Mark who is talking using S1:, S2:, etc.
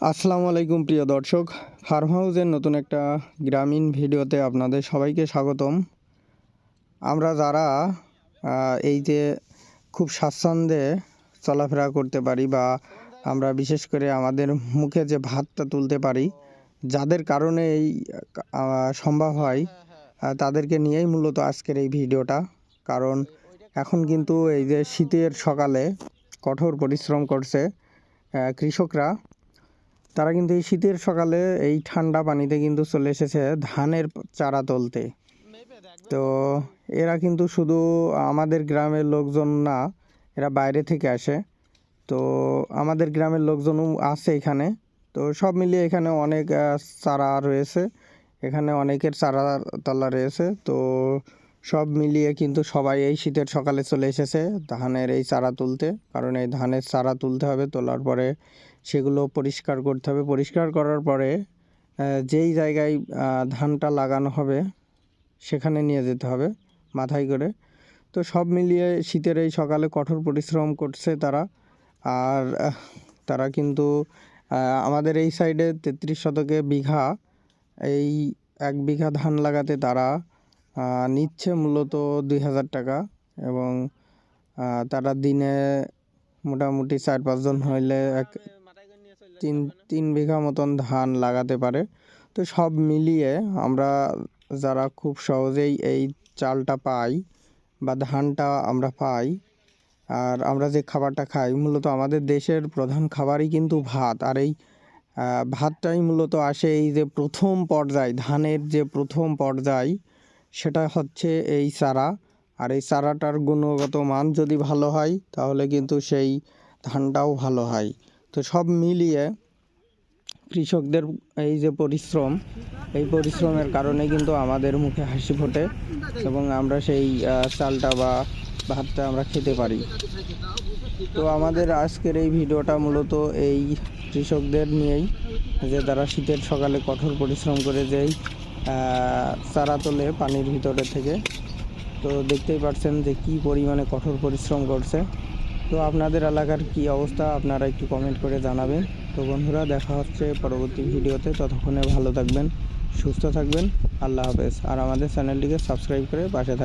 S1: আসসালামু আলাইকুম প্রিয় দর্শক ফার্ম হাউসের নতুন একটা গ্রামীণ ভিডিওতে আপনাদের সবাইকে স্বাগতম। আমরা যারা এই যে খুব স্বাচ্ছন্দ্যে চলাফেরা করতে পারি বা আমরা বিশেষ করে আমাদের মুখে যে ভাতটা তুলতে পারি, যাদের কারণে এই সম্ভব হয় তাদেরকে নিয়েই মূলত আজকের এই ভিডিওটা। কারণ এখন কিন্তু এই যে শীতের সকালে কঠোর পরিশ্রম করছে কৃষকরা। তারা কিন্তু এই শীতের সকালে এই ঠান্ডা পানিতে কিন্তু চলে এসেছে ধানের চারা তুলতে। তো এরা কিন্তু শুধু আমাদের গ্রামের লোকজন না, এরা বাইরে থেকে আসে। তো আমাদের গ্রামের লোকজনও আছে এখানে। তো সব মিলিয়ে এখানে অনেক চারা রয়েছে। এখানে অনেকের চারা তলা রয়েছে। তো সব মিলিয়ে কিন্তু সবাই এই শীতের সকালে চলে এসেছে ধানের এই চারা তুলতে। কারণ এই ধানের চারা তুলতে হবে, তোলার পরে সেগুলো পরিষ্কার করতে হবে। পরিষ্কার করার পরে যেই জায়গায় ধানটা লাগানো হবে, সেখানে নিয়ে যেতে হবে মাথায় করে। তো সব মিলিয়ে শীতের এই সকালে কঠোর পরিশ্রম করছে তারা। আর তারা কিন্তু আমাদের এই সাইডে তেত্রিশ শতকে বিঘা, এই এক বিঘা ধান লাগাতে তারা নিচ্ছে মূলত দুই হাজার টাকা এবং তারা দিনে মোটামুটি চার পাঁচজন হইলে এক তিন তিন বিঘা মতন ধান লাগাতে পারে। তো সব মিলিয়ে আমরা যারা খুব সহজেই এই চালটা পাই বা ধানটা আমরা পাই, আর আমরা যে খাবারটা খাই, মূলত আমাদের দেশের প্রধান খাবারই কিন্তু ভাত। আর এই ভাতটাই মূলত আসে এই যে প্রথম পর্যায়, ধানের যে প্রথম পর্যায় সেটা হচ্ছে এই চারা। আর এই চারাটার গুণগত মান যদি ভালো হয়, তাহলে কিন্তু সেই ধানটাও ভালো হয়। তো সব মিলিয়ে কৃষকদের এই যে পরিশ্রম, এই পরিশ্রমের কারণে কিন্তু আমাদের মুখে হাসি ফোটে এবং আমরা সেই চালটা বা ভাতটা আমরা খেতে পারি। তো আমাদের আজকের এই ভিডিওটা মূলত এই কৃষকদের নিয়েই, যে তারা শীতের সকালে কঠোর পরিশ্রম করে যেই চারা তোলে পানির ভিতরে থেকে। তো দেখতেই পাচ্ছেন যে কি পরিমাণে কঠোর পরিশ্রম করছে। তো আপনাদের এলাকার কি অবস্থা, আপনারা একটু কমেন্ট করে জানাবেন। তো বন্ধুরা, দেখা হচ্ছে পরবর্তী ভিডিওতে। ততক্ষণে ভালো থাকবেন, সুস্থ থাকবেন। আল্লাহ হাফেজ। আর আমাদের চ্যানেলটিকে সাবস্ক্রাইব করে পাশে থাকবেন।